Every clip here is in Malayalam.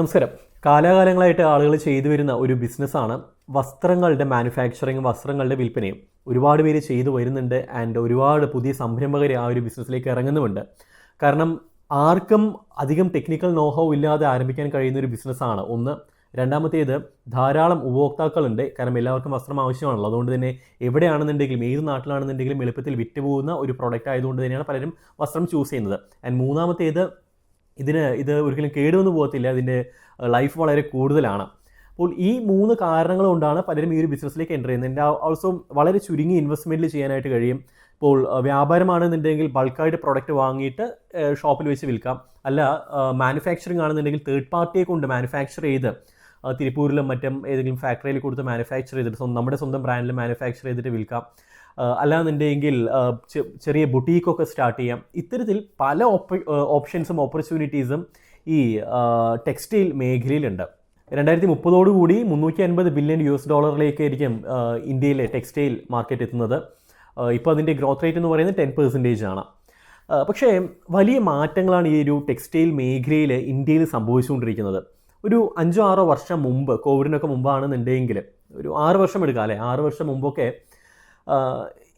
നമസ്കാരം. കാലാകാലങ്ങളായിട്ട് ആളുകൾ ചെയ്തു വരുന്ന ഒരു ബിസിനസ്സാണ് വസ്ത്രങ്ങളുടെ മാനുഫാക്ചറിങ് വസ്ത്രങ്ങളുടെ വിൽപ്പനയും. ഒരുപാട് പേര് ചെയ്തു വരുന്നുണ്ട് ആൻഡ് ഒരുപാട് പുതിയ സംരംഭകർ ആ ഒരു ബിസിനസ്സിലേക്ക് ഇറങ്ങുന്നുമുണ്ട്. കാരണം ആർക്കും അധികം ടെക്നിക്കൽ നോഹോ ഇല്ലാതെ ആരംഭിക്കാൻ കഴിയുന്ന ഒരു ബിസിനസ്സാണ്. ഒന്ന്. രണ്ടാമത്തേത് ധാരാളം ഉപഭോക്താക്കളുണ്ട്. കാരണം എല്ലാവർക്കും വസ്ത്രം ആവശ്യമാണല്ലോ. അതുകൊണ്ട് തന്നെ എവിടെയാണെന്നുണ്ടെങ്കിലും ഏത് നാട്ടിലാണെന്നുണ്ടെങ്കിലും എളുപ്പത്തിൽ വിറ്റുപോകുന്ന ഒരു പ്രോഡക്റ്റ് ആയതുകൊണ്ട് തന്നെയാണ് പലരും വസ്ത്രം ചൂസ് ചെയ്യുന്നത്. ആൻഡ് മൂന്നാമത്തേത് ഇതിന് ഇത് ഒരിക്കലും കേടുവന്നു പോകത്തില്ല. ഇതിന്റെ ലൈഫ് വളരെ കൂടുതലാണ്. അപ്പോൾ ഈ മൂന്ന് കാരണങ്ങൾ കൊണ്ടാണ് പലരും ഈ ഒരു ബിസിനസ്സിലേക്ക് എന്റർ ചെയ്യുന്നത്. എന്റെ ഓൾസോ വളരെ ചുരുങ്ങിയ ഇൻവെസ്റ്റ്മെന്റിൽ ചെയ്യാനായിട്ട് കഴിയും. ഇപ്പോൾ വ്യാപാരമാണെന്നുണ്ടെങ്കിൽ ബൾക്കായിട്ട് പ്രൊഡക്റ്റ് വാങ്ങിയിട്ട് ഷോപ്പിൽ വെച്ച് വിൽക്കാം. അല്ല മാനുഫാക്ചറിങ് ആണെന്നുണ്ടെങ്കിൽ തേർഡ് പാർട്ടിയെ കൊണ്ട് മാനുഫാക്ചർ ചെയ്ത് തിരുപ്പൂരിലും മറ്റും ഏതെങ്കിലും ഫാക്ടറിയിൽ കൊടുത്ത് മാനുഫാക്ചർ ചെയ്തിട്ട് നമ്മുടെ സ്വന്തം ബ്രാൻഡിൽ മാനുഫാക്ചർ ചെയ്തിട്ട് വിൽക്കാം. അല്ലാന്നുണ്ടെങ്കിൽ ചെറിയ ബുട്ടീക്കൊക്കെ സ്റ്റാർട്ട് ചെയ്യാം. ഇത്തരത്തിൽ പല ഓപ്ഷൻസും ഓപ്പർച്യൂണിറ്റീസും ഈ ടെക്സ്റ്റൈൽ മേഖലയിലുണ്ട്. രണ്ടായിരത്തി മുപ്പതോടുകൂടി മുന്നൂറ്റി അൻപത് ബില്യൺ യു എസ് ഡോളറിലേക്കായിരിക്കും ഇന്ത്യയിലെ ടെക്സ്റ്റൈൽ മാർക്കറ്റ് എത്തുന്നത്. ഇപ്പോൾ അതിന്റെ ഗ്രോത്ത് റേറ്റ് എന്ന് പറയുന്നത് ടെൻ പെർസെന്റേജ് ആണ്. പക്ഷേ വലിയ മാറ്റങ്ങളാണ് ഈ ഒരു ടെക്സ്റ്റൈൽ മേഖലയിൽ ഇന്ത്യയിൽ സംഭവിച്ചുകൊണ്ടിരിക്കുന്നത്. ഒരു അഞ്ചോ ആറോ വർഷം മുമ്പ് കോവിഡിനൊക്കെ മുമ്പാണെന്നുണ്ടെങ്കിൽ ഒരു ആറ് വർഷം എടുക്കാം അല്ലേ? ആറ് വർഷം മുമ്പൊക്കെ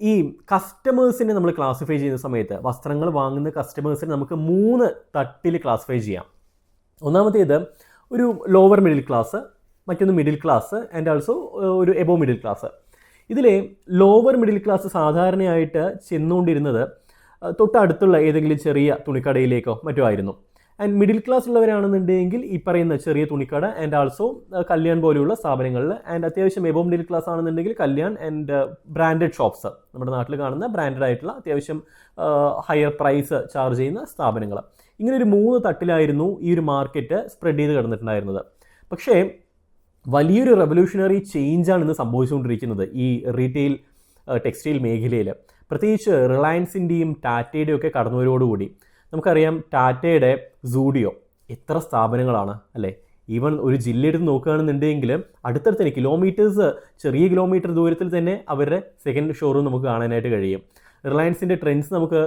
ഈ കസ്റ്റമേഴ്സിനെ നമ്മൾ ക്ലാസിഫൈ ചെയ്യുന്ന സമയത്ത് വസ്ത്രങ്ങൾ വാങ്ങുന്ന കസ്റ്റമേഴ്സിനെ നമുക്ക് മൂന്ന് തട്ടിൽ ക്ലാസിഫൈ ചെയ്യാം. ഒന്നാമത്തേത് ഒരു ലോവർ മിഡിൽ ക്ലാസ് മറ്റൊന്ന് മിഡിൽ ക്ലാസ് ആൻഡ് ആൾസോ ഒരു എബോ മിഡിൽ ക്ലാസ് ഇതിലെ ലോവർ മിഡിൽ ക്ലാസ് സാധാരണയായിട്ട് ചെന്നുകൊണ്ടിരുന്നത് തൊട്ടടുത്തുള്ള ഏതെങ്കിലും ചെറിയ തുണിക്കടയിലേക്കോ മറ്റോ ആയിരുന്നു. ആൻഡ് മിഡിൽ ക്ലാസ് ഉള്ളവരാണെന്നുണ്ടെങ്കിൽ ഈ പറയുന്ന ചെറിയ തുണിക്കട ആൻഡ് ആൾസോ കല്യാൺ പോലെയുള്ള സ്ഥാപനങ്ങളിൽ ആൻഡ് അത്യാവശ്യം എബോ മിഡിൽ ക്ലാസ് ആണെന്നുണ്ടെങ്കിൽ കല്യാൺ ആൻഡ് ബ്രാൻഡഡ് ഷോപ്സ് നമ്മുടെ നാട്ടിൽ കാണുന്ന ബ്രാൻഡഡ് ആയിട്ടുള്ള അത്യാവശ്യം ഹയർ പ്രൈസ് ചാർജ് ചെയ്യുന്ന സ്ഥാപനങ്ങൾ. ഇങ്ങനെ ഒരു മൂന്ന് തട്ടിലായിരുന്നു ഈ ഒരു മാർക്കറ്റ് സ്പ്രെഡ് ചെയ്ത് കിടന്നിട്ടുണ്ടായിരുന്നത്. പക്ഷേ വലിയൊരു റെവല്യൂഷണറി ചേഞ്ചാണ് ഇന്ന് സംഭവിച്ചുകൊണ്ടിരിക്കുന്നത് ഈ റീറ്റെയിൽ ടെക്സ്റ്റൈൽ മേഖലയിൽ. പ്രത്യേകിച്ച് റിലയൻസിന്റെയും ടാറ്റയുടെയും ഒക്കെ കടന്നുവരോടുകൂടി. നമുക്കറിയാം ടാറ്റയുടെ സൂഡിയോ എത്ര സ്ഥാപനങ്ങളാണ് അല്ലേ? ഈവൻ ഒരു ജില്ലയെടുത്ത് നോക്കുകയാണെന്നുണ്ടെങ്കിൽ അടുത്തടുത്ത് തന്നെ കിലോമീറ്റേഴ്സ് ചെറിയ കിലോമീറ്റർ ദൂരത്തിൽ തന്നെ അവരുടെ സെക്കൻഡ് ഷോറൂം നമുക്ക് കാണാനായിട്ട് കഴിയും. റിലയൻസിന്റെ ട്രെൻഡ്സ് നമുക്ക്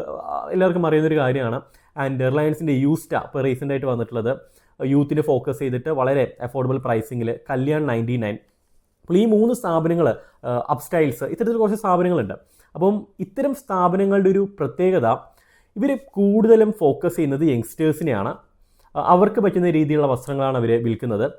എല്ലാവർക്കും അറിയുന്നൊരു കാര്യമാണ്. ആൻഡ് റിലയൻസിന്റെ യൂസ്റ്റ ഇപ്പോൾ റീസെന്റ് ആയിട്ട് വന്നിട്ടുള്ളത്. യൂത്തിനെ ഫോക്കസ് ചെയ്തിട്ട് വളരെ അഫോർഡബിൾ പ്രൈസിങ്ങിൽ കല്യാൺ നയന്റി നയൻ അപ്പോൾ ഈ മൂന്ന് സ്ഥാപനങ്ങൾ അപ്സ്റ്റൈൽസ് ഇത്തരത്തിൽ കുറച്ച് സ്ഥാപനങ്ങളുണ്ട്. അപ്പം ഇത്തരം സ്ഥാപനങ്ങളുടെ ഒരു പ്രത്യേകത ഇവർ കൂടുതലും ഫോക്കസ് ചെയ്യുന്നത് യങ്സ്റ്റേഴ്സിനെയാണ് അവർക്ക് പറ്റുന്ന രീതിയിലുള്ള വസ്ത്രങ്ങളാണ് അവർ വിൽക്കുന്നത്.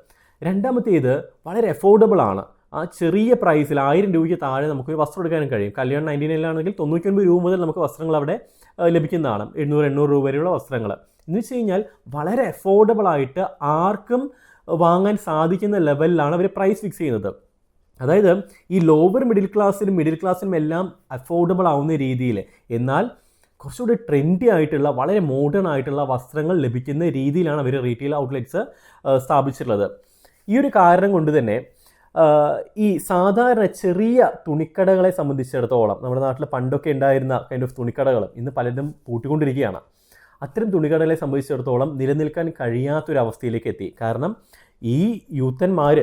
രണ്ടാമത്തേത് വളരെ അഫോർഡബിൾ ആണ്. ആ ചെറിയ പ്രൈസിൽ ആയിരം രൂപയ്ക്ക് താഴെ നമുക്കൊരു വസ്ത്രം എടുക്കാനും കഴിയും. കല്യാൺ നയന്റി നയനിലാണെങ്കിൽ തൊണ്ണൂറ്റൊൻപത് രൂപ മുതൽ നമുക്ക് വസ്ത്രങ്ങൾ അവിടെ ലഭിക്കുന്നതാണ്. എണ്ണൂറ് എണ്ണൂറ് രൂപ വരെയുള്ള വസ്ത്രങ്ങൾ. എന്ന് വെച്ച് കഴിഞ്ഞാൽ വളരെ അഫോർഡബിൾ ആയിട്ട് ആർക്കും വാങ്ങാൻ സാധിക്കുന്ന ലെവലിലാണ് അവർ പ്രൈസ് ഫിക്സ് ചെയ്യുന്നത്. അതായത് ഈ ലോവർ മിഡിൽ ക്ലാസ്സിനും മിഡിൽ ക്ലാസ്സിനും എല്ലാം അഫോർഡബിൾ ആവുന്ന രീതിയിൽ എന്നാൽ കുറച്ചുകൂടി ട്രെൻഡി ആയിട്ടുള്ള വളരെ മോഡേൺ ആയിട്ടുള്ള വസ്ത്രങ്ങൾ ലഭിക്കുന്ന രീതിയിലാണ് അവർ റീറ്റെയിൽ ഔട്ട്ലെറ്റ്സ് സ്ഥാപിച്ചിട്ടുള്ളത്. ഈ ഒരു കാരണം കൊണ്ട് തന്നെ ഈ സാധാരണ ചെറിയ തുണിക്കടകളെ സംബന്ധിച്ചിടത്തോളം നമ്മുടെ നാട്ടിൽ പണ്ടൊക്കെ ഉണ്ടായിരുന്ന കൈൻഡ് ഓഫ് തുണിക്കടകൾ ഇന്ന് പലരും പൂട്ടിക്കൊണ്ടിരിക്കുകയാണ്. അത്തരം തുണിക്കടകളെ സംബന്ധിച്ചിടത്തോളം നിലനിൽക്കാൻ കഴിയാത്തൊരവസ്ഥയിലേക്ക് എത്തി. കാരണം ഈ യൂത്തന്മാർ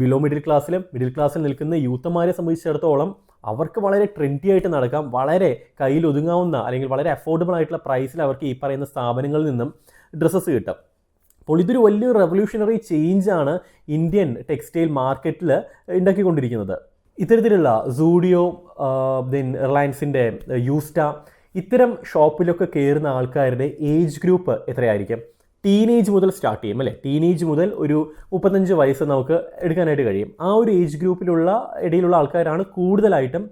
ബിലോ മിഡിൽ ക്ലാസ്സിലും മിഡിൽ ക്ലാസ്സിൽ നിൽക്കുന്ന യൂത്തന്മാരെ സംബന്ധിച്ചിടത്തോളം അവർക്ക് വളരെ ട്രെൻഡി ആയിട്ട് നടക്കാം വളരെ കയ്യിൽ ഒതുങ്ങാവുന്ന അല്ലെങ്കിൽ വളരെ അഫോർഡബിൾ ആയിട്ടുള്ള പ്രൈസിൽ അവർക്ക് ഈ പറയുന്ന സ്ഥാപനങ്ങളിൽ നിന്നും ഡ്രസ്സസ് കിട്ടും. അപ്പോൾ ഇതൊരു വലിയൊരു റെവല്യൂഷണറി ചേഞ്ചാണ് ഇന്ത്യൻ ടെക്സ്റ്റൈൽ മാർക്കറ്റിൽ ഉണ്ടാക്കിക്കൊണ്ടിരിക്കുന്നത്. ഇത്തരത്തിലുള്ള സൂഡിയോ ദെൻ റിലയൻസിന്റെ യൂസ്റ്റ ഇത്തരം ഷോപ്പിലൊക്കെ കയറുന്ന ആൾക്കാരുടെ ഏജ് ഗ്രൂപ്പ് എത്രയായിരിക്കും? ടീനേജ് മുതൽ സ്റ്റാർട്ട് ചെയ്യും അല്ലേ? ടീനേജ് മുതൽ ഒരു മുപ്പത്തഞ്ച് വയസ്സ് നമുക്ക് എടുക്കാനായിട്ട് കഴിയും. ആ ഒരു ഏജ് ഗ്രൂപ്പിലുള്ള ഇടയിലുള്ള ആൾക്കാരാണ് കൂടുതലായിട്ടും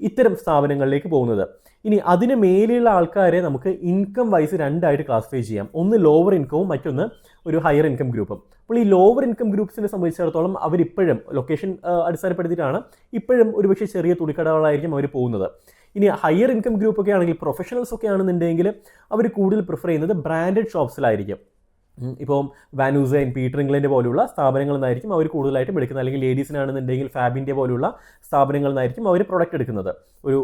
ഇത്തരം സ്ഥാപനങ്ങളിലേക്ക് പോകുന്നത്. ഇനി അതിന് മേലെയുള്ള ആൾക്കാരെ നമുക്ക് ഇൻകം വൈസ് രണ്ടായിട്ട് ക്ലാസിഫൈ ചെയ്യാം. ഒന്ന് ലോവർ ഇൻകവും മറ്റൊന്ന് ഒരു ഹയർ ഇൻകം ഗ്രൂപ്പും അപ്പോൾ ഈ ലോവർ ഇൻകം ഗ്രൂപ്പ്സിനെ സംബന്ധിച്ചിടത്തോളം അവരിപ്പോഴും ലൊക്കേഷൻ അടിസ്ഥാനപ്പെടുത്തിയിട്ടാണ് ഇപ്പോഴും ഒരുപക്ഷെ ചെറിയ തുണിക്കടകളായിരിക്കും അവർ പോകുന്നത്. ഇനി ഹയർ ഇൻകം ഗ്രൂപ്പ് ഒക്കെ ആണെങ്കിൽ പ്രൊഫഷണൽസ് ഒക്കെ ആണെന്നുണ്ടെങ്കിൽ അവർ കൂടുതൽ പ്രിഫർ ചെയ്യുന്നത് ബ്രാൻഡഡ് ഷോപ്സിലായിരിക്കും ഇപ്പോൾ ഇപ്പം വാനൂസൈൻ പീറ്റർ ഇംഗ്ലണ്ട് പോലുള്ള സ്ഥാപനങ്ങളിൽ നിന്നായിരിക്കും അവർ കൂടുതലായിട്ടും എടുക്കുന്നത്. അല്ലെങ്കിൽ ലേഡീസിനാണെന്നുണ്ടെങ്കിൽ ഫാബിന്റെ പോലുള്ള സ്ഥാപനങ്ങളിൽ നിന്നായിരിക്കും അവർ പ്രൊഡക്റ്റ് എടുക്കുന്നത്. ഒരു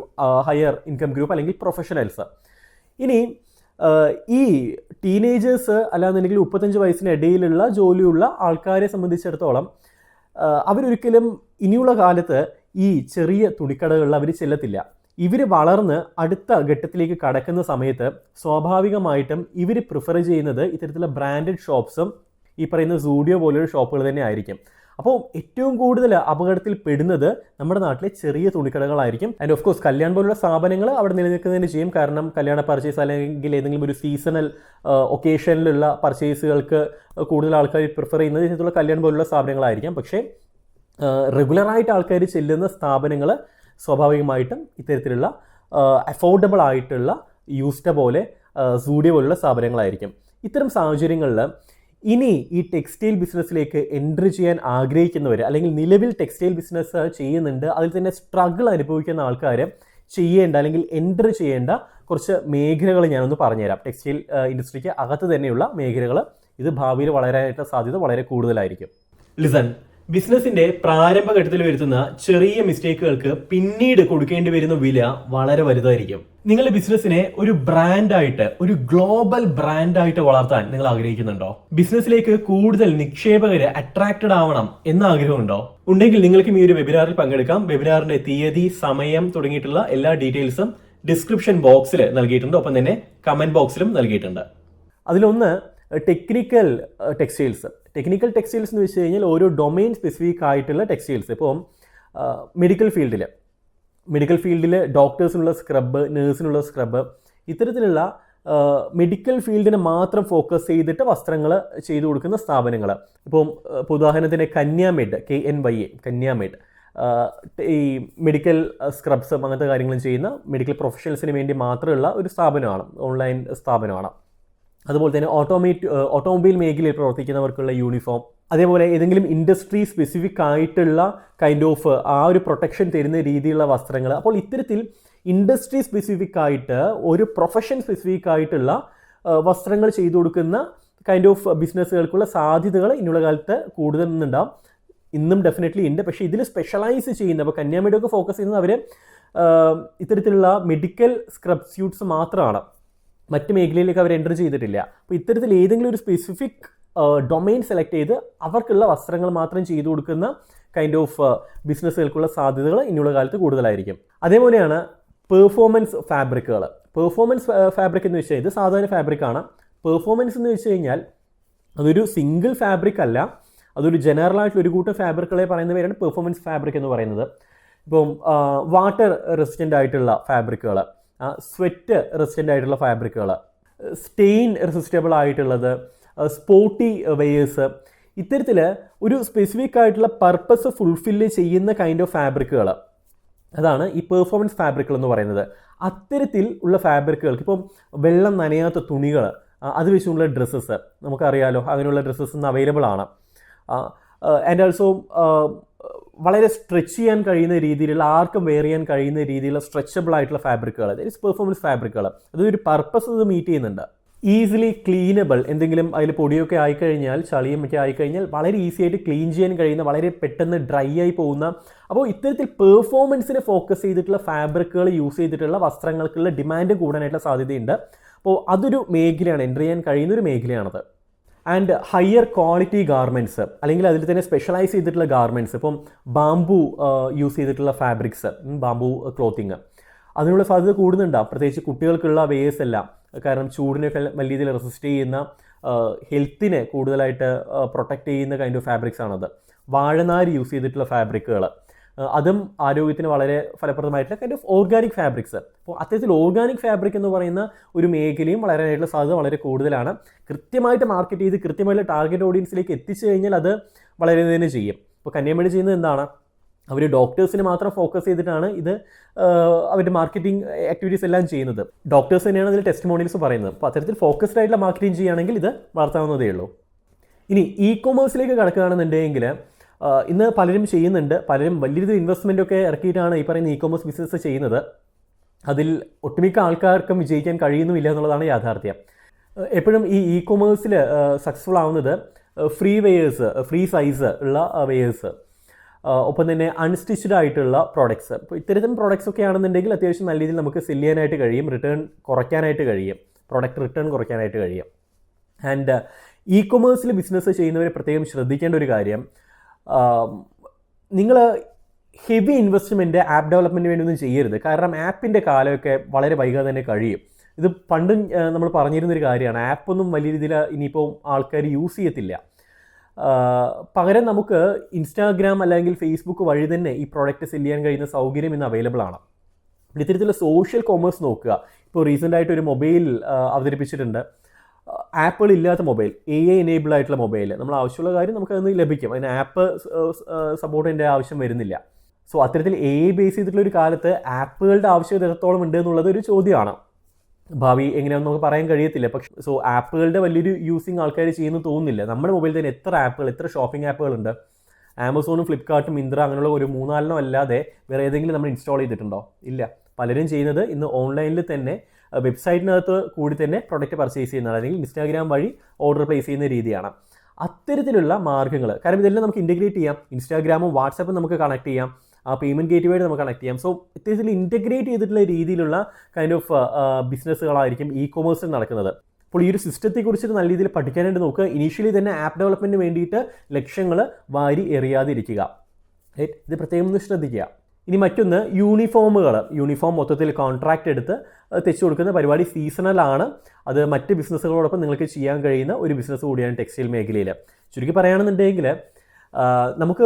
ഹയർ ഇൻകം ഗ്രൂപ്പ് അല്ലെങ്കിൽ പ്രൊഫഷണൽസ് ഇനി ഈ ടീനേജേഴ്സ് അല്ലാന്നുണ്ടെങ്കിൽ മുപ്പത്തഞ്ച് വയസ്സിന് ഇടയിലുള്ള ജോലിയുള്ള ആൾക്കാരെ സംബന്ധിച്ചിടത്തോളം അവരൊരിക്കലും ഇനിയുള്ള കാലത്ത് ഈ ചെറിയ തുണിക്കടകളിൽ അവർ ചെല്ലത്തില്ല. ഇവർ വളർന്ന് അടുത്ത ഘട്ടത്തിലേക്ക് കടക്കുന്ന സമയത്ത് സ്വാഭാവികമായിട്ടും ഇവർ പ്രിഫർ ചെയ്യുന്നത് ഇത്തരത്തിലുള്ള ബ്രാൻഡഡ് ഷോപ്സും ഈ പറയുന്ന സൂഡിയോ പോലെയുള്ള ഷോപ്പുകൾ തന്നെ ആയിരിക്കും. അപ്പോൾ ഏറ്റവും കൂടുതൽ അപകടത്തിൽ പെടുന്നത് നമ്മുടെ നാട്ടിലെ ചെറിയ തുണിക്കടകളായിരിക്കും. ആൻഡ് ഓഫ് കോഴ്സ് കല്യാൺ പോലുള്ള സ്ഥാപനങ്ങൾ അവിടെ നിലനിൽക്കുന്നതിന് ചെയ്യും. കാരണം കല്യാണ പർച്ചേസ് അല്ലെങ്കിൽ ഏതെങ്കിലും ഒരു സീസണൽ ഒക്കേഷനിലുള്ള പർച്ചേസുകൾക്ക് കൂടുതൽ ആൾക്കാർ പ്രിഫർ ചെയ്യുന്നത് ഇത്തരത്തിലുള്ള കല്യാൺ പോലുള്ള സ്ഥാപനങ്ങളായിരിക്കാം പക്ഷേ റെഗുലറായിട്ട് ആൾക്കാർ ചെല്ലുന്ന സ്ഥാപനങ്ങൾ സ്വാഭാവികമായിട്ടും ഇത്തരത്തിലുള്ള അഫോർഡബിൾ ആയിട്ടുള്ള യൂസ്റ്റ പോലെ സൂഡിയ പോലുള്ള സ്ഥാപനങ്ങളായിരിക്കും. ഇത്തരം സാഹചര്യങ്ങളിൽ ഇനി ഈ ടെക്സ്റ്റൈൽ ബിസിനസ്സിലേക്ക് എൻട്രി ചെയ്യാൻ ആഗ്രഹിക്കുന്നവർ അല്ലെങ്കിൽ നിലവിൽ ടെക്സ്റ്റൈൽ ബിസിനസ് ചെയ്യുന്നുണ്ട് അതിൽ തന്നെ സ്ട്രഗിൾ അനുഭവിക്കുന്ന ആൾക്കാർ ചെയ്യേണ്ട അല്ലെങ്കിൽ എൻട്രി ചെയ്യേണ്ട കുറച്ച് മേഖലകൾ ഞാനൊന്ന് പറഞ്ഞുതരാം. ടെക്സ്റ്റൈൽ ഇൻഡസ്ട്രിക്ക് അകത്ത് തന്നെയുള്ള മേഖലകൾ ഇത് ഭാവിയിൽ വളരാനായിട്ട് സാധ്യത വളരെ കൂടുതലായിരിക്കും. ലിസൺ ബിസിനസിന്റെ പ്രാരംഭഘട്ടത്തിൽ വരുത്തുന്ന ചെറിയ മിസ്റ്റേക്കുകൾക്ക് പിന്നീട് കൊടുക്കേണ്ടി വരുന്ന വില വളരെ വലുതായിരിക്കും. നിങ്ങളുടെ ബിസിനസ്സിനെ ഒരു ബ്രാൻഡായിട്ട് ഒരു ഗ്ലോബൽ ബ്രാൻഡായിട്ട് വളർത്താൻ നിങ്ങൾ ആഗ്രഹിക്കുന്നുണ്ടോ? ബിസിനസ്സിലേക്ക് കൂടുതൽ നിക്ഷേപകരെ അട്രാക്റ്റഡ് ആവണം എന്ന ആഗ്രഹമുണ്ടോ? ഉണ്ടെങ്കിൽ നിങ്ങൾക്കും ഈ ഒരു വെബിനാറിൽ പങ്കെടുക്കാം. വെബിനാറിന്റെ തീയതി സമയം തുടങ്ങിയിട്ടുള്ള എല്ലാ ഡീറ്റെയിൽസും ഡിസ്ക്രിപ്ഷൻ ബോക്സിൽ നൽകിയിട്ടുണ്ട്. ഒപ്പം തന്നെ കമന്റ് ബോക്സിലും നൽകിയിട്ടുണ്ട്. അതിലൊന്ന് ടെക്നിക്കൽ ടെക്സ്റ്റൈൽസ് ടെക്നിക്കൽ ടെക്സ്റ്റൈൽസ് എന്ന് വെച്ച് കഴിഞ്ഞാൽ ഓരോ ഡൊമൈൻ സ്പെസിഫിക് ആയിട്ടുള്ള ടെക്സ്റ്റൈൽസ് ഇപ്പം മെഡിക്കൽ ഫീൽഡിൽ മെഡിക്കൽ ഫീൽഡിൽ ഡോക്ടേഴ്സിനുള്ള സ്ക്രബ് നേഴ്സിനുള്ള സ്ക്രബ് ഇത്തരത്തിലുള്ള മെഡിക്കൽ ഫീൽഡിനെ മാത്രം ഫോക്കസ് ചെയ്തിട്ട് വസ്ത്രങ്ങൾ ചെയ്തു കൊടുക്കുന്ന സ്ഥാപനങ്ങൾ ഇപ്പം ഉദാഹരണത്തിന് Kanyamed K N Y A Kanyamed ഈ മെഡിക്കൽ സ്ക്രബ്സും അങ്ങനത്തെ കാര്യങ്ങളും ചെയ്യുന്ന മെഡിക്കൽ പ്രൊഫഷണൽസിന് വേണ്ടി മാത്രമുള്ള ഒരു സ്ഥാപനമാണ് ഓൺലൈൻ സ്ഥാപനമാണ്. അതുപോലെ തന്നെ ഓട്ടോമേറ്റ് ഓട്ടോമൊബൈൽ മേഖലയിൽ പ്രവർത്തിക്കുന്നവർക്കുള്ള യൂണിഫോം അതേപോലെ ഏതെങ്കിലും ഇൻഡസ്ട്രി സ്പെസിഫിക് ആയിട്ടുള്ള കൈൻഡ് ഓഫ് ആ ഒരു പ്രൊട്ടക്ഷൻ തരുന്ന രീതിയിലുള്ള വസ്ത്രങ്ങൾ. അപ്പോൾ ഇത്തരത്തിൽ ഇൻഡസ്ട്രി സ്പെസിഫിക് ആയിട്ട് ഒരു പ്രൊഫഷൻ സ്പെസിഫിക് ആയിട്ടുള്ള വസ്ത്രങ്ങൾ ചെയ്തു കൊടുക്കുന്ന കൈൻഡ് ഓഫ് ബിസിനസ്സുകൾക്കുള്ള സാധ്യതകൾ ഇന്നുള്ള കാലത്ത് കൂടുതൽ നിന്നുണ്ടാവും. ഇന്നും ഡെഫിനറ്റ്ലി ഉണ്ട്. പക്ഷേ ഇതിൽ സ്പെഷ്യലൈസ് ചെയ്യുന്ന അപ്പോൾ കന്യാമേഡിയൊക്കെ ഫോക്കസ് ചെയ്യുന്നത് അവർ ഇത്തരത്തിലുള്ള മെഡിക്കൽ സ്ക്രബ് സ്യൂട്ട്സ് മാത്രമാണ്. മറ്റ് മേഖലയിലേക്ക് അവർ എന്റർ ചെയ്തിട്ടില്ല. അപ്പോൾ ഇത്തരത്തിൽ ഏതെങ്കിലും ഒരു സ്പെസിഫിക് ഡൊമൈൻ സെലക്ട് ചെയ്ത് അവർക്കുള്ള വസ്ത്രങ്ങൾ മാത്രം ചെയ്തു കൊടുക്കുന്ന കൈൻഡ് ഓഫ് ബിസിനസ്സുകൾക്കുള്ള സാധ്യതകൾ ഇനിയുള്ള കാലത്ത് കൂടുതലായിരിക്കും. അതേപോലെയാണ് പെർഫോമൻസ് ഫാബ്രിക്കുകൾ പെർഫോമൻസ് ഫാബ്രിക് എന്ന് വെച്ചാൽ ഇത് സാധാരണ ഫാബ്രിക്കാണ് പെർഫോമൻസ് എന്ന് വെച്ച് കഴിഞ്ഞാൽ അതൊരു സിംഗിൾ ഫാബ്രിക് അല്ല. അതൊരു ജനറൽ ആയിട്ടുള്ള ഒരു കൂട്ടം ഫാബ്രിക്കുകളെ പറയുന്ന പേരാണ് പെർഫോമൻസ് ഫാബ്രിക് എന്ന് പറയുന്നത്. ഇപ്പം വാട്ടർ റെസിസ്റ്റന്റ് ആയിട്ടുള്ള ഫാബ്രിക്കുകൾ സ്വെറ്റ് റെസിസ്റ്റന്റ് ആയിട്ടുള്ള ഫാബ്രിക്കുകൾ സ്റ്റെയിൻ റെസിസ്റ്റബിൾ ആയിട്ടുള്ളത് സ്പോട്ടി വെയേഴ്സ് ഇത്തരത്തിൽ ഒരു സ്പെസിഫിക് ആയിട്ടുള്ള പർപ്പസ് ഫുൾഫില്ല് ചെയ്യുന്ന കൈൻഡ് ഓഫ് ഫാബ്രിക്കുകൾ അതാണ് ഈ പെർഫോമൻസ് ഫാബ്രിക്കുകൾ എന്ന് പറയുന്നത്. അത്തരത്തിൽ ഉള്ള ഫാബ്രിക്കുകൾക്ക് ഇപ്പം വെള്ളം നനയാത്ത തുണികൾ അത് വെച്ചുള്ള ഡ്രസ്സസ് നമുക്കറിയാലോ അങ്ങനെയുള്ള ഡ്രസ്സസ് ഇന്ന് അവൈലബിൾ ആണ്. ആൻഡ് ഓൾസോ വളരെ സ്ട്രെച്ച് ചെയ്യാൻ കഴിയുന്ന രീതിയിലുള്ള ആർക്കും വെയർ ചെയ്യാൻ കഴിയുന്ന രീതിയിലുള്ള സ്ട്രെച്ചബിൾ ആയിട്ടുള്ള ഫാബ്രിക്കുകൾ അതായത് പെർഫോമൻസ് ഫാബ്രിക്കുകൾ അതൊരു പർപ്പസ് ഇത് മീറ്റ് ചെയ്യുന്നുണ്ട്. ഈസിലി ക്ലീനബിൾ എന്തെങ്കിലും അതിൽ പൊടിയൊക്കെ ആയിക്കഴിഞ്ഞാൽ ചളിയും ഒക്കെ ആയിക്കഴിഞ്ഞാൽ വളരെ ഈസി ആയിട്ട് ക്ലീൻ ചെയ്യാൻ കഴിയുന്ന വളരെ പെട്ടെന്ന് ഡ്രൈ ആയി പോകുന്ന അപ്പോൾ ഇത്തരത്തിൽ പെർഫോമൻസിനെ ഫോക്കസ് ചെയ്തിട്ടുള്ള ഫാബ്രിക്കുകൾ യൂസ് ചെയ്തിട്ടുള്ള വസ്ത്രങ്ങൾക്കുള്ള ഡിമാൻഡ് കൂടാനായിട്ടുള്ള സാധ്യതയുണ്ട്. അപ്പോൾ അതൊരു മേഖലയാണ് എന്റർ ചെയ്യാൻ കഴിയുന്ന ഒരു മേഖലയാണത്. ആൻഡ് ഹയർ ക്വാളിറ്റി ഗാർമെന്റ്സ് അല്ലെങ്കിൽ അതിൽ തന്നെ സ്പെഷ്യലൈസ് ചെയ്തിട്ടുള്ള ഗാർമെന്റ്സ് ഇപ്പം ബാംബു യൂസ് ചെയ്തിട്ടുള്ള ഫാബ്രിക്സ് ബാംബു ക്ലോത്തിങ് അതിനുള്ള സാധ്യത കൂടുന്നുണ്ടാവും പ്രത്യേകിച്ച് കുട്ടികൾക്കുള്ള വേസ് എല്ലാം കാരണം ചൂടിനെ വലിയ രീതിയിൽ റെസിസ്റ്റ് ചെയ്യുന്ന ഹെൽത്തിനെ കൂടുതലായിട്ട് പ്രൊട്ടക്റ്റ് ചെയ്യുന്ന കൈൻഡ് ഓഫ് ഫാബ്രിക്സ് ആണത്. വാഴനാര് യൂസ് ചെയ്തിട്ടുള്ള ഫാബ്രിക്കുകൾ അതും ആരോഗ്യത്തിന് വളരെ ഫലപ്രദമായിട്ടുള്ള കൈൻഡ് ഓഫ് ഓർഗാനിക് ഫാബ്രിക്സ് അപ്പോൾ അത്തരത്തിൽ ഓർഗാനിക് ഫാബ്രിക് എന്ന് പറയുന്ന ഒരു മേഖലയും വളരാനായിട്ടുള്ള സാധ്യത വളരെ കൂടുതലാണ്. കൃത്യമായിട്ട് മാർക്കറ്റ് ചെയ്ത് കൃത്യമായിട്ടുള്ള ടാർഗറ്റ് ഓഡിയൻസിലേക്ക് എത്തിച്ചു കഴിഞ്ഞാൽ അത് വളരെ തന്നെ ചെയ്യും. ഇപ്പോൾ കന്യാമണി ചെയ്യുന്നത് എന്താണ്? അവർ ഡോക്ടേഴ്സിന് മാത്രം ഫോക്കസ് ചെയ്തിട്ടാണ് ഇത് അവരുടെ മാർക്കറ്റിംഗ് ആക്ടിവിറ്റീസ് എല്ലാം ചെയ്യുന്നത്. ഡോക്ടേഴ്സ് തന്നെയാണ് അതിൽ ടെസ്റ്റ് മോണിൽസ് പറയുന്നത്. അപ്പോൾ അത്തരത്തിൽ ഫോക്കസ്ഡ് ആയിട്ടുള്ള മാർക്കറ്റിംഗ് ചെയ്യുകയാണെങ്കിൽ ഇത് വളർത്താവുന്നതേ ഉള്ളൂ. ഇനി ഇ കൊമേഴ്സിലേക്ക് കടക്കുകയാണെന്നുണ്ടെങ്കിൽ ഇന്ന് പലരും ചെയ്യുന്നുണ്ട്. പലരും വലിയ രീതിയിൽ ഇൻവെസ്റ്റ്മെന്റ് ഒക്കെ ഇറക്കിയിട്ടാണ് ഈ പറയുന്ന ഇ കോമേഴ്സ് ബിസിനസ് ചെയ്യുന്നത്. അതിൽ ഒട്ടുമിക്ക ആൾക്കാർക്കും വിജയിക്കാൻ കഴിയുന്നുമില്ല എന്നുള്ളതാണ് യാഥാർത്ഥ്യം. എപ്പോഴും ഈ ഇ കൊമേഴ്സിൽ സക്സസ്ഫുൾ ആവുന്നത് ഫ്രീ വെയേഴ്സ് ഫ്രീ സൈസ് ഉള്ള വെയേഴ്സ് ഒപ്പം തന്നെ അൺസ്റ്റിച്ച്ഡ് ആയിട്ടുള്ള പ്രോഡക്ട്സ് അപ്പോൾ ഇത്തരത്തിൽ പ്രോഡക്ട്സ് ഒക്കെ ആണെന്നുണ്ടെങ്കിൽ അത്യാവശ്യം നല്ല രീതിയിൽ നമുക്ക് സെൽ ചെയ്യാനായിട്ട് കഴിയും. റിട്ടേൺ കുറയ്ക്കാനായിട്ട് കഴിയും. പ്രോഡക്റ്റ് റിട്ടേൺ കുറയ്ക്കാനായിട്ട് കഴിയും. ആൻഡ് ഇ കൊമേഴ്സിൽ ബിസിനസ് ചെയ്യുന്നവർ പ്രത്യേകം ശ്രദ്ധിക്കേണ്ട ഒരു കാര്യം നിങ്ങൾ ഹെവി ഇൻവെസ്റ്റ്മെന്റ് ആപ്പ് ഡെവലപ്മെന്റിന് വേണ്ടി ഒന്നും ചെയ്യരുത്. കാരണം ആപ്പിന്റെ കാലമൊക്കെ വളരെ വൈകാതെ തന്നെ കഴിയും. ഇത് പണ്ടും നമ്മൾ പറഞ്ഞിരുന്നൊരു കാര്യമാണ്. ആപ്പൊന്നും വലിയ രീതിയിൽ ഇനിയിപ്പോൾ ആൾക്കാർ യൂസ് ചെയ്യത്തില്ല. പകരം നമുക്ക് ഇൻസ്റ്റാഗ്രാം അല്ലെങ്കിൽ ഫേസ്ബുക്ക് വഴി തന്നെ ഈ പ്രോഡക്റ്റ് സെൽ ചെയ്യാൻ കഴിയുന്ന സൗകര്യം ഇന്ന് അവൈലബിൾ ആണ്. ഇത്തരത്തിലുള്ള സോഷ്യൽ കോമേഴ്സ് നോക്കുക. ഇപ്പോൾ റീസെന്റ് ആയിട്ട് ഒരു മൊബൈൽ അവതരിപ്പിച്ചിട്ടുണ്ട്. ആപ്പുകൾ ഇല്ലാത്ത മൊബൈൽ എ ഐ എനേബിൾ ആയിട്ടുള്ള മൊബൈൽ നമ്മൾ ആവശ്യമുള്ള കാര്യം നമുക്ക് അതിന് ലഭിക്കും. അതിന് ആപ്പ് സപ്പോർട്ടിന്റെ ആവശ്യം വരുന്നില്ല. സോ അത്തരത്തിൽ എ ഐ ബേസ് ചെയ്തിട്ടുള്ള ഒരു കാലത്ത് ആപ്പുകളുടെ ആവശ്യകത എത്രത്തോളം ഉണ്ട് എന്നുള്ളത് ഒരു ചോദ്യമാണ്. ഭാവി എങ്ങനെയാണെന്ന് നമുക്ക് പറയാൻ കഴിയത്തില്ല. പക്ഷേ സോ ആപ്പുകളുടെ വലിയൊരു യൂസിങ് ആൾക്കാർ ചെയ്യുന്നു തോന്നുന്നില്ല. നമ്മുടെ മൊബൈലിൽ തന്നെ എത്ര ആപ്പുകൾ എത്ര ഷോപ്പിംഗ് ആപ്പുകളുണ്ട് ആമസോണും ഫ്ലിപ്കാർട്ടും മിന്ത്ര അങ്ങനെയുള്ള ഒരു മൂന്നാലെണ്ണം അല്ലാതെ വേറെ ഏതെങ്കിലും നമ്മൾ ഇൻസ്റ്റാൾ ചെയ്തിട്ടുണ്ടോ? ഇല്ല. പലരും ചെയ്യുന്നത് ഇന്ന് ഓൺലൈനിൽ തന്നെ വെബ്സൈറ്റിനകത്ത് കൂടി തന്നെ പ്രൊഡക്റ്റ് പർച്ചേസ് ചെയ്യുന്നത് അല്ലെങ്കിൽ ഇൻസ്റ്റാഗ്രാം വഴി ഓർഡർ പ്ലേസ് ചെയ്യുന്ന രീതിയാണ്. അത്തരത്തിലുള്ള മാർഗങ്ങൾ കാരണം ഇതെല്ലാം നമുക്ക് ഇന്റഗ്രേറ്റ് ചെയ്യാം. ഇൻസ്റ്റാഗ്രാമും വാട്സാപ്പും നമുക്ക് കണക്ട് ചെയ്യാം. ആ പേയ്മെന്റ് ഗേറ്റ് വഴി നമുക്ക് കണക്ട് ചെയ്യാം. സോ ഇത്തരത്തിൽ ഇന്റഗ്രേറ്റ് ചെയ്തിട്ടുള്ള രീതിയിലുള്ള കൈൻഡ് ഓഫ് ബിസിനസ്സുകളായിരിക്കും ഇ കൊമേഴ്സിൽ നടക്കുന്നത്. അപ്പോൾ ഈ ഒരു സിസ്റ്റത്തെക്കുറിച്ച് നല്ല രീതിയിൽ പഠിക്കാനായിട്ട് നോക്കുക. ഇനീഷ്യലി തന്നെ ആപ്പ് ഡെവലപ്മെന്റിന് വേണ്ടിയിട്ട് ലക്ഷ്യങ്ങൾ വാരി എറിയാതിരിക്കുക? ഇത് പ്രത്യേകം ഒന്ന് ശ്രദ്ധിക്കുക. ഇനി മറ്റൊന്ന് യൂണിഫോമുകൾ യൂണിഫോം മൊത്തത്തിൽ കോൺട്രാക്റ്റ് എടുത്ത് തെച്ചു കൊടുക്കുന്ന പരിപാടി സീസണലാണ് അത് മറ്റ് ബിസിനസ്സുകളോടൊപ്പം നിങ്ങൾക്ക് ചെയ്യാൻ കഴിയുന്ന ഒരു ബിസിനസ് കൂടിയാണ് ടെക്സ്റ്റൈൽ മേഖലയിൽ ചുരുക്കി പറയുകയാണെന്നുണ്ടെങ്കിൽ നമുക്ക്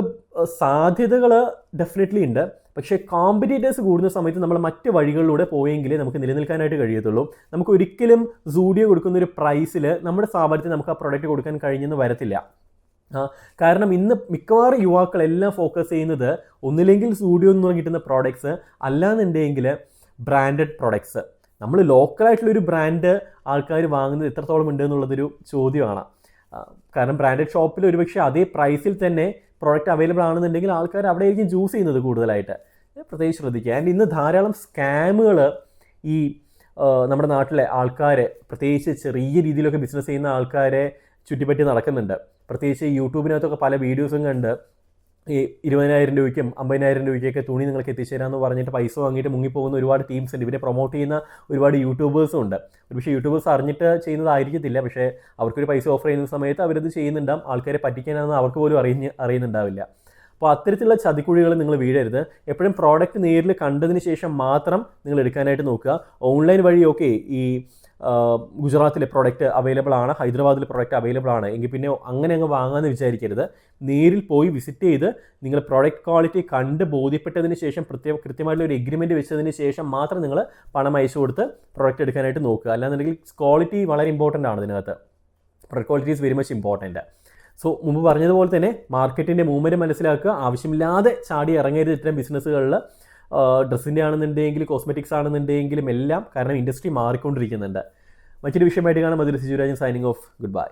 സാധ്യതകൾ ഡെഫിനറ്റ്ലി ഉണ്ട്. പക്ഷേ കോമ്പറ്റീറ്റേഴ്സ് കൂടുന്ന സമയത്ത് നമ്മൾ മറ്റ് വഴികളിലൂടെ പോയെങ്കിലേ നമുക്ക് നിലനിൽക്കാനായിട്ട് കഴിയത്തുള്ളൂ. നമുക്ക് ഒരിക്കലും സൂഡിയോ കൊടുക്കുന്ന ഒരു പ്രൈസിൽ നമ്മുടെ സ്ഥാപനത്തിൽ നമുക്ക് ആ പ്രൊഡക്റ്റ് കൊടുക്കാൻ കഴിഞ്ഞെന്ന് വരത്തില്ല. കാരണം ഇന്ന് മിക്കവാറും യുവാക്കളെല്ലാം ഫോക്കസ് ചെയ്യുന്നത് ഒന്നില്ലെങ്കിൽ സ്റ്റുഡിയോ എന്ന് കിട്ടുന്ന പ്രോഡക്ട്സ് അല്ലാന്നുണ്ടെങ്കിൽ ബ്രാൻഡഡ് പ്രോഡക്ട്സ് നമ്മൾ ലോക്കലായിട്ടുള്ളൊരു ബ്രാൻഡ് ആൾക്കാർ വാങ്ങുന്നത് എത്രത്തോളം ഉണ്ട് എന്നുള്ളതൊരു ചോദ്യമാണ്. കാരണം ബ്രാൻഡഡ് ഷോപ്പിൽ ഒരുപക്ഷെ അതേ പ്രൈസിൽ തന്നെ പ്രോഡക്റ്റ് അവൈലബിൾ ആണെന്നുണ്ടെങ്കിൽ ആൾക്കാർ അവിടെ ആയിരിക്കും ചൂസ് ചെയ്യുന്നത് കൂടുതലായിട്ട്. പ്രത്യേകിച്ച് ശ്രദ്ധിക്കുക. ആൻഡ് ഇന്ന് ധാരാളം സ്കാമുകൾ ഈ നമ്മുടെ നാട്ടിലെ ആൾക്കാരെ പ്രത്യേകിച്ച് ചെറിയ രീതിയിലൊക്കെ ബിസിനസ് ചെയ്യുന്ന ആൾക്കാരെ ചുറ്റിപ്പറ്റി നടക്കുന്നുണ്ട്. പ്രത്യേകിച്ച് യൂട്യൂബിനകത്തൊക്കെ പല വീഡിയോസും കണ്ട് ഈ ഇരുപതിനായിരം രൂപയ്ക്കും അമ്പതിനായിരം രൂപയ്ക്കൊക്കെ തുണി നിങ്ങൾക്ക് എത്തിച്ചേരാമെന്ന് പറഞ്ഞിട്ട് പൈസ വാങ്ങിയിട്ട് മുങ്ങിപ്പോകുന്ന ഒരുപാട് ടീംസ് ഉണ്ട്. ഇവരെ പ്രൊമോട്ട് ചെയ്യുന്ന ഒരുപാട് യൂട്യൂബേഴ്സും ഉണ്ട്. ഒരുപക്ഷെ യൂട്യൂബേഴ്സ് അറിഞ്ഞിട്ട് ചെയ്യുന്നതായിരിക്കത്തില്ല. പക്ഷേ അവർക്കൊരു പൈസ ഓഫർ ചെയ്യുന്ന സമയത്ത് അവരത് ചെയ്യുന്നുണ്ടാവും. ആൾക്കാരെ പറ്റിക്കാനാണെന്ന് അവർക്ക് പോലും അറിഞ്ഞ് അറിയുന്നുണ്ടാവില്ല. അപ്പോൾ അത്തരത്തിലുള്ള ചതിക്കുഴികൾ നിങ്ങൾ വീഴരുത്. എപ്പോഴും പ്രോഡക്റ്റ് നേരിൽ കണ്ടതിന് ശേഷം മാത്രം നിങ്ങൾ എടുക്കാനായിട്ട് നോക്കുക. ഓൺലൈൻ വഴി ഓക്കെ ഈ ഗുജറാത്തിലെ പ്രോഡക്റ്റ് അവൈലബിൾ ആണ് ഹൈദരാബാദിലെ പ്രോഡക്റ്റ് അവൈലബിൾ ആണ്. എങ്കിൽ പിന്നെ അങ്ങനെ അങ്ങ് വാങ്ങാമെന്ന് വിചാരിക്കരുത്. നേരിൽ പോയി വിസിറ്റ് ചെയ്ത് നിങ്ങൾ പ്രോഡക്റ്റ് ക്വാളിറ്റി കണ്ട് ബോധ്യപ്പെട്ടതിന് ശേഷം പ്രത്യേക കൃത്യമായിട്ടുള്ള ഒരു എഗ്രിമെന്റ് വെച്ചതിന് ശേഷം മാത്രം നിങ്ങൾ പണം അയച്ചു കൊടുത്ത് പ്രോഡക്റ്റ് എടുക്കാനായിട്ട് നോക്കുക. അല്ലാന്നുണ്ടെങ്കിൽ ക്വാളിറ്റി വളരെ ഇമ്പോർട്ടന്റ് ആണ് ഇതിനകത്ത്. Product quality is very much important so മുമ്പ് പറഞ്ഞതുപോലെ തന്നെ മാർക്കറ്റിന്റെ മൂവ്മെന്റ് മനസ്സിലാക്കുക. ആവശ്യമില്ലാതെ ചാടി ഇറങ്ങരുത് ഇത്തരം ബിസിനസ്സുകളിൽ ഡ്രസ്സിന്റെ ആണെന്നുണ്ടെങ്കിൽ കോസ്മെറ്റിക്സ് ആണെന്നുണ്ടെങ്കിലും എല്ലാം കാരണം ഇൻഡസ്ട്രി മാറിക്കൊണ്ടിരിക്കുന്നുണ്ട്. മറ്റൊരു വിഷയമായിട്ട് കാണാം. Madhura Sijurajan signing off goodbye